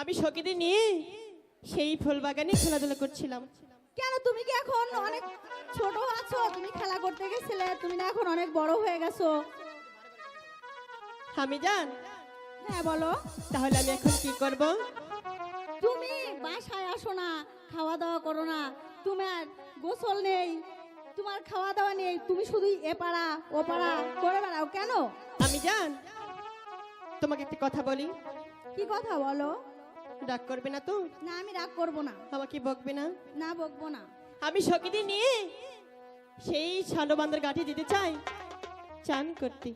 আমি সকিতে নিয়ে সেই ফুল বাগানে খেলাধুলা করছিলাম। কেন তুমি কি এখন অনেক ছোট আছো? তুমি খেলা করতে গেছিলে তুমি না এখন অনেক বড় হয়ে গেছো। আমি জান? হ্যাঁ বলো। তাহলে আমি এখন কি করব? তুমি বাসায় আসো না খাওয়া দাওয়া করো না। তোমার গোসল নেই তোমার খাওয়া দাওয়া নেই তুমি শুধু এ পাড়া ও পাড়া। করে বেড়াও কেন? আমি জান? তোমাকে একটি কথা বলি। কি কথা বলো? রাগ করবে না তো? না আমি রাগ করব না। আমাকে বকবে না? না বকবো না। আমি সকিতে নিয়ে সেই সান্ডবান্ধার ঘাটে যেতে চাই। চান করতে।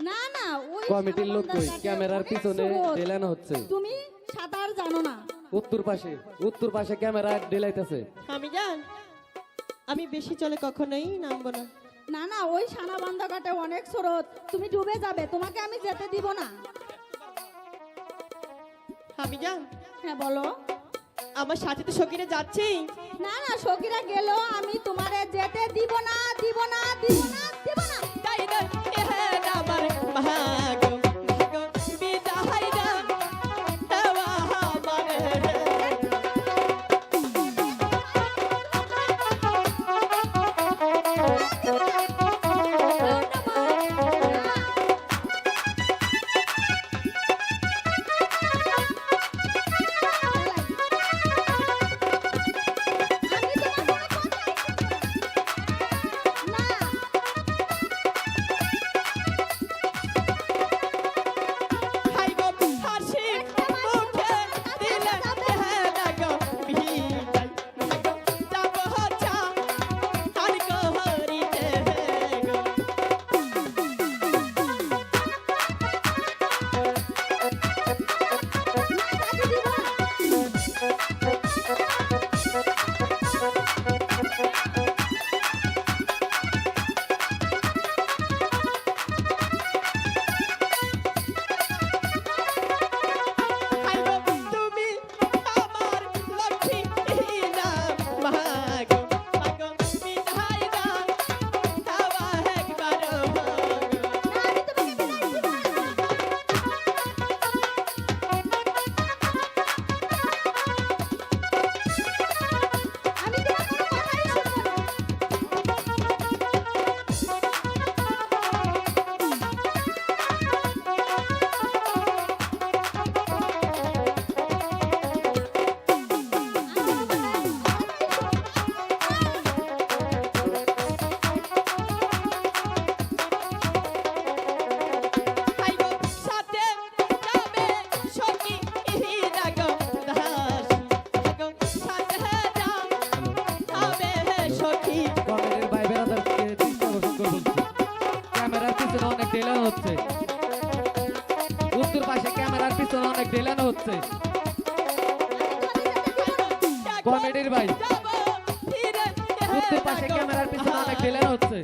না না ওই কমিটির লোক কই? ক্যামেরার পিছনে। ডেলানো হচ্ছে। তুমি সাঁতার জানো না। উত্তর পাশে উত্তর পাশে ক্যামেরা ডেলাইতেছে আমি জান আমি বেশি চলে কখনোই নামবো না। না না ওই সানাবান্ধা ঘাটে অনেক স্রোত। তুমি ডুবে যাবে তোমাকে আমি যেতে দিব না। আমি জান হ্যাঁ বলো? আমার সাথে তো সখীরা যাচ্ছেই। না না সখীরা গেল আমি তোমারে যেতে দিব না দিব না দিব না পিছনে অনেক ডেলানো হচ্ছে। কমেডির ভাই। পাশে ক্যামেরার পিছনে অনেক ডেলানো হচ্ছে।